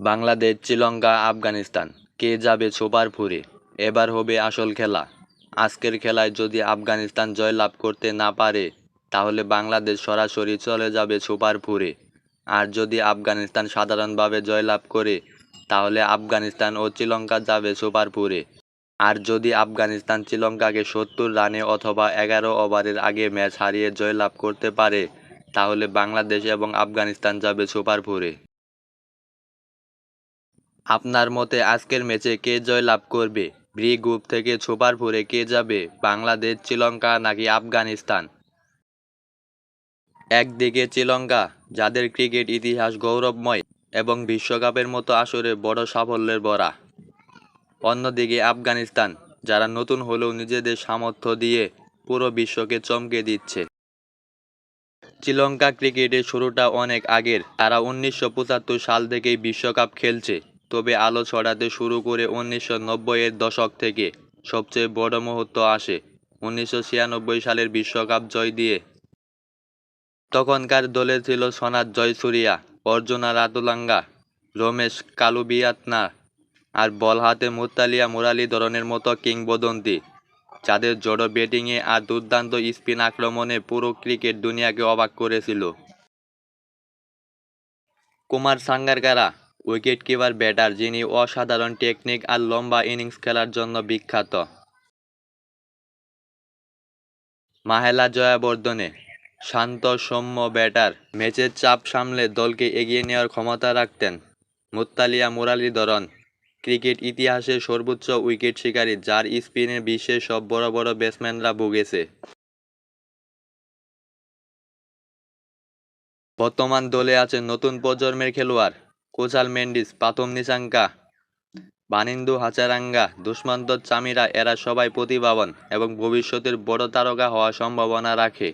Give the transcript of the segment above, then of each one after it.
বাংলাদেশ, শ্রীলঙ্কা, আফগানিস্তান। কে যাবে সুপার ফোরে এবার হবে আসল খেলা। আজকের খেলায় যদি আফগানিস্তান জয়লাভ করতে না পারে, তাহলে বাংলাদেশ সরাসরি চলে যাবে সুপার ফোরে আর যদি আফগানিস্তান সাধারণভাবে জয়লাভ করে, তাহলে আফগানিস্তান ও শ্রীলঙ্কা যাবে সুপার ফোরে আর যদি আফগানিস্তান শ্রীলঙ্কাকে সত্তর রানে অথবা এগারো ওভারের আগে ম্যাচ হারিয়ে জয়লাভ করতে পারে, তাহলে বাংলাদেশ এবং আফগানিস্তান যাবে সুপার ফোরে আপনার মতে আজকের ম্যাচে কে জয়লাভ করবে? ব্রি গ্রুপ থেকে সুপার ফোরে কে যাবে? বাংলাদেশ, শ্রীলঙ্কা নাকি আফগানিস্তান? একদিকে শ্রীলঙ্কা, যাদের ক্রিকেট ইতিহাস গৌরবময় এবং বিশ্বকাপের মতো আসরে বড় সাফল্যের বরা অন্যদিকে আফগানিস্তান, যারা নতুন হলেও নিজেদের সামর্থ্য দিয়ে পুরো বিশ্বকে চমকে দিচ্ছে। শ্রীলঙ্কা ক্রিকেটের শুরুটা অনেক আগের। তারা উনিশশো পঁচাত্তর সাল থেকেই বিশ্বকাপ খেলছে। তবে আলো ছড়াতে শুরু করে উনিশশো নব্বইয়ের দশক থেকে সবচেয়ে বড় মুহূর্ত আসে উনিশশো ছিয়ানব্বই সালের বিশ্বকাপ জয় দিয়ে। তখনকার দলে ছিল সনাত জয়সুরিয়া, অর্জুনা রাতুলাঙ্গা, রমেশ কালুবিয়াতনা আর বল হাতে মুতালিয়া মুরালি ধরনের মতো কিংবদন্তি, যাদের জড়ো ব্যাটিংয়ে আর দুর্দান্ত স্পিন আক্রমণে পুরো ক্রিকেট দুনিয়াকে অবাক করেছিল। Kumar Sangakkara wicket keeper batter যিনি অসাধারণ টেকনিক আর লম্বা ইনিংস খেলার জন্য বিখ্যাত। মাহেলা জয়াবর্ধনে শান্ত, সৌম্য ব্যাটার ম্যাচের চাপ সামলে দলকে এগিয়ে নেওয়ার ক্ষমতা রাখতেন মুত্তালিয়া মুরালিধরন ক্রিকেট ইতিহাসের সর্বোচ্চ উইকেট শিকারী, যার স্পিনে বিশ্বের সব বড় বড় ব্যাটসম্যানরা ভুগেছে। বর্তমান দলে আছে নতুন প্রজন্মের খেলোয়াড় কোচাল মেন্ডিস পাথম নিচাঙ্কা বানিন্দু হাচারাঙ্গা, দুষ্মন্ত চামিরা, এরা সবাই প্রতিভাবান এবং ভবিষ্যতের বড় তারকা হওয়ার সম্ভাবনা রাখে।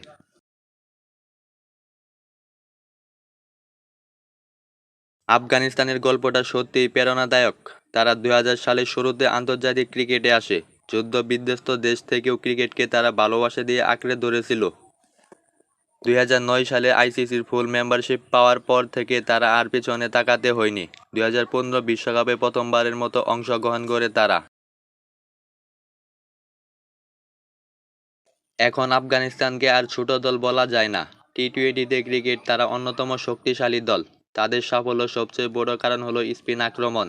আফগানিস্তানের গল্পটা সত্যিই প্রেরণাদায়ক। তারা দুই হাজার সালের শুরুতে আন্তর্জাতিক ক্রিকেটে আসে। যুদ্ধ বিধ্বস্ত দেশ থেকেও ক্রিকেটকে তারা ভালোবাসা দিয়ে আঁকড়ে ধরেছিল। দুই হাজার নয় সালে আইসিসির ফুল মেম্বারশিপ পাওয়ার পর থেকে তারা আর পিছনে তাকাতে হয়নি। দুই বিশ্বকাপে প্রথমবারের মতো অংশগ্রহণ করে তারা। এখন আফগানিস্তানকে আর ছোট দল বলা যায় না। টি টোয়েন্টিতে ক্রিকেট তারা অন্যতম শক্তিশালী দল। তাদের সাফল্য সবচেয়ে বড় কারণ হলো স্পিন আক্রমণ।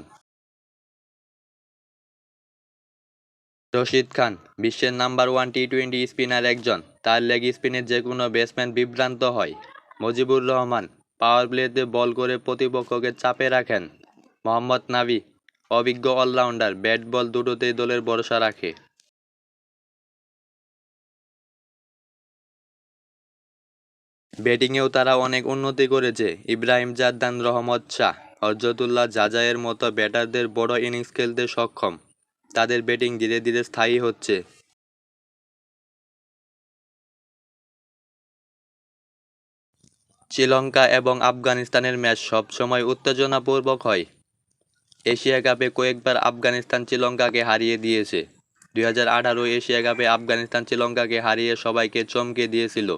রশিদ খান, বিশ্বের number one T twenty spinner একজন। তার লেগ স্পিনের যে কোনো ব্যাটসম্যান বিভ্রান্ত হয়। মুজিবুর রহমান পাওয়ার প্লেতে বল করে প্রতিপক্ষকে চাপে রাখেন। মোহাম্মদ নাবি অভিজ্ঞ অলরাউন্ডার ব্যাট বল দুটোতেই দলের ভরসা রাখে। ব্যাটিংয়েও তারা অনেক উন্নতি করেছে। ইব্রাহিম জাদ্দান রহমত শাহ হরজতুল্লাহ জাজায়ের মতো ব্যাটারদের বড় ইনিংস খেলতে সক্ষম। তাদের ব্যাটিং ধীরে ধীরে স্থায়ী হচ্ছে। শ্রীলঙ্কা এবং আফগানিস্তানের ম্যাচ সবসময় উত্তেজনাপূর্বক হয়। এশিয়া কাপে কয়েকবার আফগানিস্তান শ্রীলঙ্কাকে হারিয়ে দিয়েছে। দুই হাজার আঠারো এশিয়া কাপে আফগানিস্তান শ্রীলঙ্কাকে হারিয়ে সবাইকে চমকে দিয়েছিল।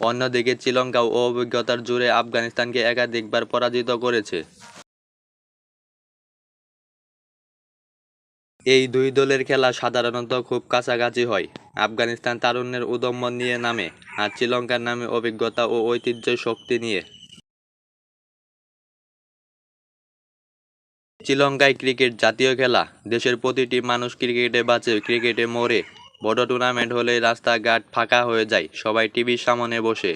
অন্যদিকে শ্রীলঙ্কাও অভিজ্ঞতার জুড়ে আফগানিস্তানকে একাধিকবার পরাজিত করেছে। এই দুই দলের খেলা সাধারণত খুব কাছাকাছি হয়। আফগানিস্তান তারুণ্যের উদম্য নিয়ে নামে আর শ্রীলঙ্কার নামে অভিজ্ঞতা ও ঐতিহ্য শক্তি নিয়ে। শ্রীলঙ্কায় ক্রিকেট জাতীয় খেলা। দেশের প্রতিটি মানুষ ক্রিকেটে বাঁচে, ক্রিকেটে মরে। বড় টুর্নামেন্ট হলে রাস্তাঘাট ফাঁকা হয়ে যায়, সবাই টিভির সামনে বসে।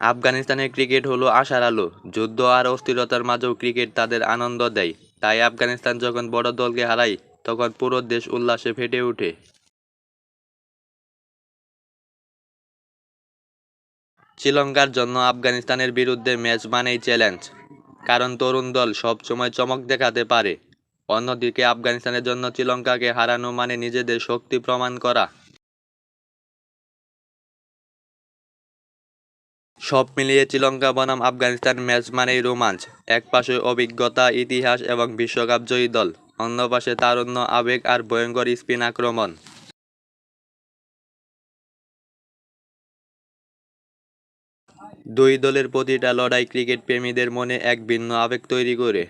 আফগানিস্তানের ক্রিকেট হলো আশার আলো। যুদ্ধ আর অস্থিরতার মাঝেও ক্রিকেট তাদের আনন্দ দেয়। তাই আফগানিস্তান যখন বড় দলকে হারায়, তখন পুরো দেশ উল্লাসে ফেটে ওঠে। শ্রীলঙ্কার জন্য আফগানিস্তানের বিরুদ্ধে ম্যাচ মানেই চ্যালেঞ্জ। কারণ তরুণ দল সব সময় চমক দেখাতে পারে। অন্যদিকে আফগানিস্তানের জন্য শ্রীলঙ্কাকে হারানো মানে নিজেদের শক্তি প্রমাণ করা। সব মিলিয়ে শ্রীলঙ্কা বনাম আফগানিস্তান ম্যাচ মানেই রোমাঞ্চ। এক পাশে অভিজ্ঞতা, ইতিহাস এবং বিশ্বকাপ জয়ী দল। অন্য পাশে তারুণ্য, আবেগ আর ভয়ঙ্কর স্পিন আক্রমণ। দুই দলের প্রতিটা লড়াই ক্রিকেট প্রেমীদের মনে এক ভিন্ন আবেগ তৈরি করে।